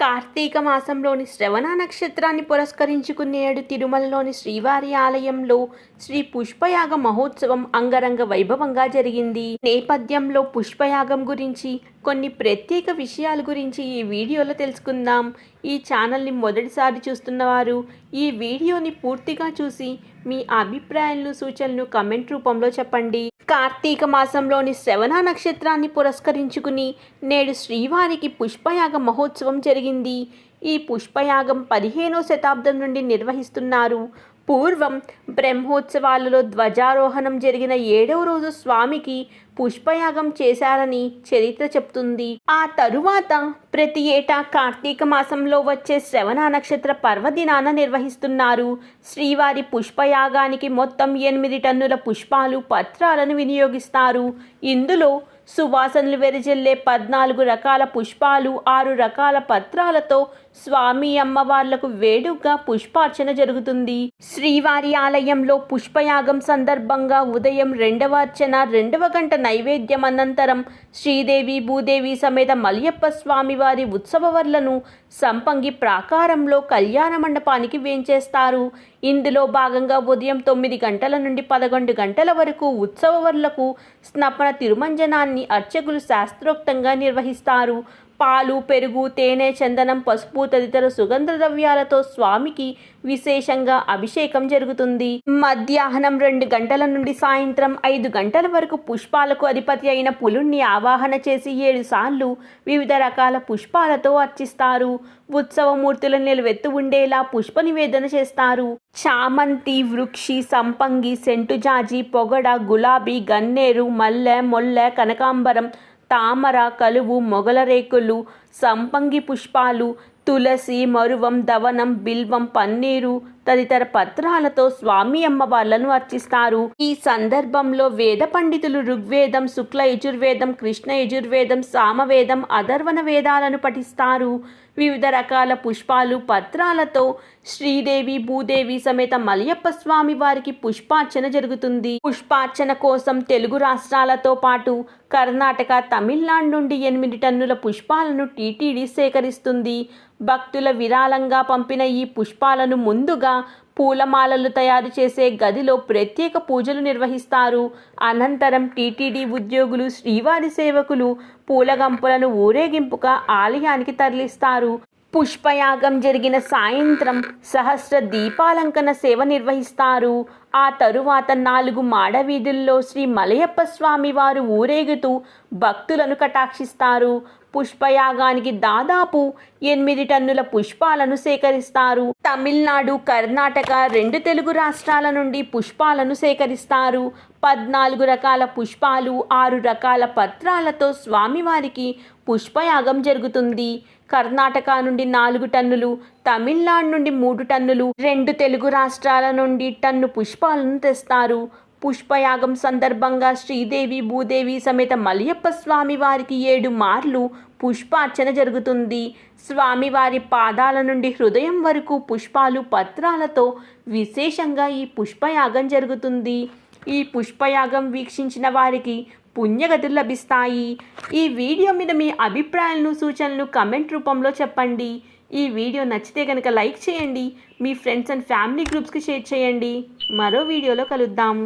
కార్తీక మాసంలోని శ్రవణ నక్షత్రాన్ని పురస్కరించుకునేడు తిరుమలలోని శ్రీవారి ఆలయంలో శ్రీ పుష్పయాగ మహోత్సవం అంగరంగ వైభవంగా జరిగింది. నేపథ్యంలో పుష్పయాగం గురించి కొన్ని ప్రత్యేక విషయాల గురించి ఈ వీడియోలో తెలుసుకుందాం. ఈ ఛానల్ని మొదటిసారి చూస్తున్నవారు ఈ వీడియోని పూర్తిగా చూసి మీ అభిప్రాయాలను సూచనలు కమెంట్ రూపంలో చెప్పండి. కార్తీక మాసంలోని శ్రవణ నక్షత్రాన్ని పురస్కరించుకుని నేడు శ్రీవారికి పుష్పయాగ మహోత్సవం జరిగింది. ఈ పుష్పయాగం పదిహేనో శతాబ్దం నుండి నిర్వహిస్తున్నారు. పూర్వం బ్రహ్మోత్సవాలలో ధ్వజారోహణం జరిగిన ఏడవ రోజు స్వామికి పుష్పయాగం చేశారని చరిత్ర చెప్తుంది. ఆ తరువాత ప్రతి ఏటా కార్తీక మాసంలో వచ్చే శ్రవణ నక్షత్ర పర్వదినాన నిర్వహిస్తున్నారు. శ్రీవారి పుష్పయాగానికి మొత్తం ఎనిమిది టన్నుల పుష్పాలు పత్రాలను వినియోగిస్తారు. ఇందులో సువాసనలు వెరజల్లే పద్నాలుగు రకాల పుష్పాలు ఆరు రకాల పత్రాలతో స్వామి అమ్మవార్లకు వేడుగ్గా పుష్పార్చన జరుగుతుంది. శ్రీవారి ఆలయంలో పుష్పయాగం సందర్భంగా ఉదయం రెండవ అర్చన రెండవ గంట నైవేద్యం అనంతరం శ్రీదేవి భూదేవి సమేత మలయప్ప స్వామివారి ఉత్సవవర్లను సంపంగి ప్రాకారంలో కళ్యాణ మండపానికి వేంచేస్తారు. ఇందులో భాగంగా ఉదయం తొమ్మిది గంటల నుండి పదకొండు గంటల వరకు ఉత్సవవర్లకు స్నపన తిరుమంజనాన్ని అర్చకులు శాస్త్రోక్తంగా నిర్వహిస్తారు. పాలు పెరుగు తేనె చందనం పసుపు తదితర సుగంధ ద్రవ్యాలతో స్వామికి విశేషంగా అభిషేకం జరుగుతుంది. మధ్యాహ్నం రెండు గంటల నుండి సాయంత్రం ఐదు గంటల వరకు పుష్పాలకు అధిపతి అయిన పులుణ్ణి ఆవాహన చేసి ఏడు సార్లు వివిధ రకాల పుష్పాలతో అర్చిస్తారు. ఉత్సవమూర్తులను నిలువెత్తు ఉండేలా పుష్ప నివేదన చేస్తారు. చామంతి వృక్షి సంపంగి సెంటుజాజి పొగడ గులాబీ గన్నేరు మల్లె మొల్లె కనకాంబరం తామర కలువు మొగల రేకులు సంపంగి పుష్పాలు తులసి మరువం దవనం బిల్వం పన్నీరు తదితర పత్రాలతో స్వామి అమ్మవార్లను అర్చిస్తారు. ఈ సందర్భంలో వేద పండితులు ఋగ్వేదం శుక్ల యజుర్వేదం కృష్ణ యజుర్వేదం సామవేదం అధర్వణ వేదాలను పఠిస్తారు. వివిధ రకాల పుష్పాలు పత్రాలతో శ్రీదేవి భూదేవి సమేత మలయప్ప స్వామి వారికి పుష్పార్చన జరుగుతుంది. పుష్పార్చన కోసం తెలుగు రాష్ట్రాలతో పాటు కర్ణాటక తమిళనాడు నుండి ఎనిమిది టన్నుల పుష్పాలను టీటీడీ సేకరిస్తుంది. భక్తుల విరాళంగా పంపిన ఈ పుష్పాలను ముందుగా పూలమాలలు తయారు చేసే గదిలో ప్రత్యేక పూజలు నిర్వహిస్తారు. అనంతరం టీటీడీ ఉద్యోగులు శ్రీవారి సేవకులు పూలగంపులను ఊరేగింపుగా ఆలయానికి తరలిస్తారు. పుష్పయాగం జరిగిన సాయంత్రం సహస్ర దీపాలంకన సేవ నిర్వహిస్తారు. ఆ తరువాత నాలుగు మాడవీధుల్లో శ్రీ మలయప్ప స్వామి వారు ఊరేగుతూ భక్తులను కటాక్షిస్తారు. పుష్పయాగానికి దాదాపు ఎనిమిది టన్నుల పుష్పాలను సేకరిస్తారు. తమిళనాడు కర్ణాటక రెండు తెలుగు రాష్ట్రాల నుండి పుష్పాలను సేకరిస్తారు. పద్నాలుగు రకాల పుష్పాలు ఆరు రకాల పత్రాలతో స్వామివారికి పుష్పయాగం జరుగుతుంది. కర్ణాటక నుండి నాలుగు టన్నులు తమిళనాడు నుండి మూడు టన్నులు రెండు తెలుగు రాష్ట్రాల నుండి టన్ను పుష్పాలను తెస్తారు. పుష్పయాగం సందర్భంగా శ్రీదేవి భూదేవి సమేత మలయప్ప స్వామి వారికి ఏడు మార్లు పుష్పార్చన జరుగుతుంది. స్వామివారి పాదాల నుండి హృదయం వరకు పుష్పాలు పత్రాలతో విశేషంగా ఈ పుష్పయాగం జరుగుతుంది. ఈ పుష్పయాగం వీక్షించిన వారికి పుణ్యగతులు లభిస్తాయి. ఈ వీడియో మీద మీ అభిప్రాయాలను సూచనలు కమెంట్ రూపంలో చెప్పండి. ఈ వీడియో నచ్చితే కనుక లైక్ చేయండి. మీ ఫ్రెండ్స్ అండ్ ఫ్యామిలీ గ్రూప్స్కి షేర్ చేయండి. మరో వీడియోలో కలుద్దాం.